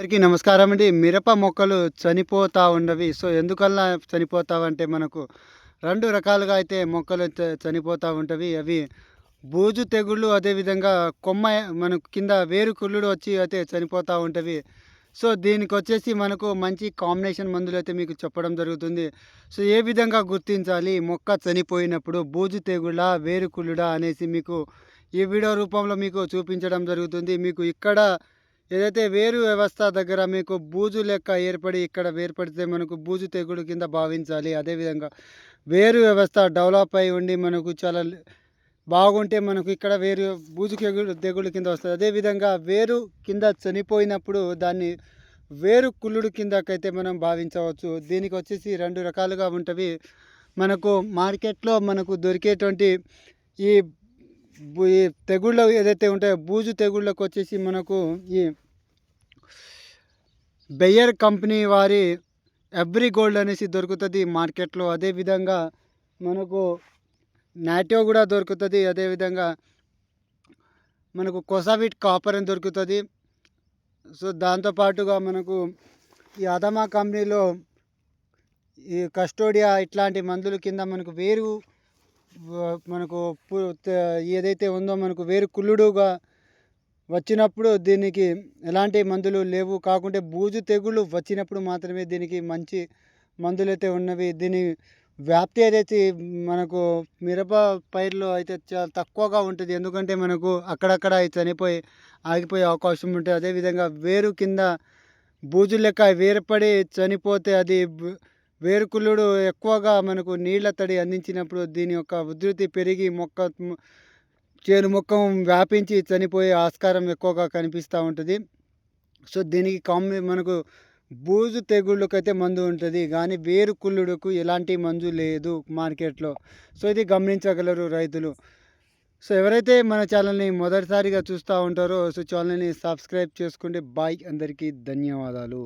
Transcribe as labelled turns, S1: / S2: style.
S1: అందరికీ నమస్కారం అండి. మిరప మొక్కలు చనిపోతూ ఉండవి సో ఎందుకల్లా చనిపోతావంటే మనకు రెండు రకాలుగా అయితే మొక్కలు చనిపోతూ ఉంటవి. అవి బూజు తెగుళ్ళు అదేవిధంగా కొమ్మ మనకు కింద వేరు కుళ్ళుడు వచ్చి అయితే చనిపోతూ ఉంటవి. సో దీనికి వచ్చేసి మనకు మంచి కాంబినేషన్ మందులు అయితే మీకు చెప్పడం జరుగుతుంది. సో ఏ విధంగా గుర్తించాలి? మొక్క చనిపోయినప్పుడు బూజు తెగుళ్ళ వేరు కుళ్ళుడా అనేసి మీకు ఈ వీడియో రూపంలో మీకు చూపించడం జరుగుతుంది. మీకు ఇక్కడ ఏదైతే వేరు వ్యవస్థ దగ్గర మీకు బూజు లెక్క ఏర్పడి ఇక్కడ ఏర్పడితే మనకు బూజు తెగుడు కింద భావించాలి. అదేవిధంగా వేరు వ్యవస్థ డెవలప్ అయి ఉండి మనకు చాలా బాగుంటే మనకు ఇక్కడ వేరు బూజు తెగుడు తెగుడు కింద వస్తుంది. అదేవిధంగా వేరు కింద చనిపోయినప్పుడు దాన్ని వేరు కుళ్ళుడు కిందకైతే మనం భావించవచ్చు. దీనికి వచ్చేసి రెండు రకాలుగా ఉంటవి. మనకు మార్కెట్లో మనకు దొరికేటువంటి ఈ ఈ తెగుళ్ళు ఏదైతే ఉంటాయో బూజు తెగుళ్ళకు వచ్చేసి మనకు ఈ బెయ్యర్ కంపెనీ వారి ఎవ్రీ గోల్డ్ అనేసి దొరుకుతుంది మార్కెట్లో. అదేవిధంగా మనకు నాటో కూడా దొరుకుతుంది. అదేవిధంగా మనకు కొసావిట్ కాపర్ అని దొరుకుతుంది. సో దాంతోపాటుగా మనకు ఈ అదమా కంపెనీలో ఈ కస్టోడియా ఇట్లాంటి మందుల కింద మనకు వేరు మనకు ఏదైతే ఉందో మనకు వేరు కుళ్ళుడుగా వచ్చినప్పుడు దీనికి ఎలాంటి మందులు లేవు. కాకుంటే బూజు తెగులు వచ్చినప్పుడు మాత్రమే దీనికి మంచి మందులు అయితే ఉన్నవి. దీని వ్యాప్తి ఏదైతే మనకు మిరప పైర్లో అయితే చాలా తక్కువగా ఉంటుంది. ఎందుకంటే మనకు అక్కడక్కడ చనిపోయి ఆగిపోయే అవకాశం ఉంటుంది. అదేవిధంగా వేరు కింద బూజు లెక్క వేరుపడి చనిపోతే అది వేరుకుళ్ళుడు ఎక్కువగా మనకు నీళ్ళ తడి అందించినప్పుడు దీని యొక్క ఉధృతి పెరిగి మొక్క చేను ముఖం వ్యాపించి చనిపోయే ఆస్కారం ఎక్కువగా కనిపిస్తూ ఉంటుంది. సో దీనికి కాంబి మనకు బూజు తెగుళ్ళకైతే మందు ఉంటుంది. కానీ వేరు కుళ్ళుడుకు ఎలాంటి మందు లేదు మార్కెట్లో. సో ఇది గమనించగలరు రైతులు. సో ఎవరైతే మన ఛానల్ని మొదటిసారిగా చూస్తూ ఉంటారో సో ఛానల్ని సబ్స్క్రైబ్ చేసుకుంటే బాయ్. అందరికీ ధన్యవాదాలు.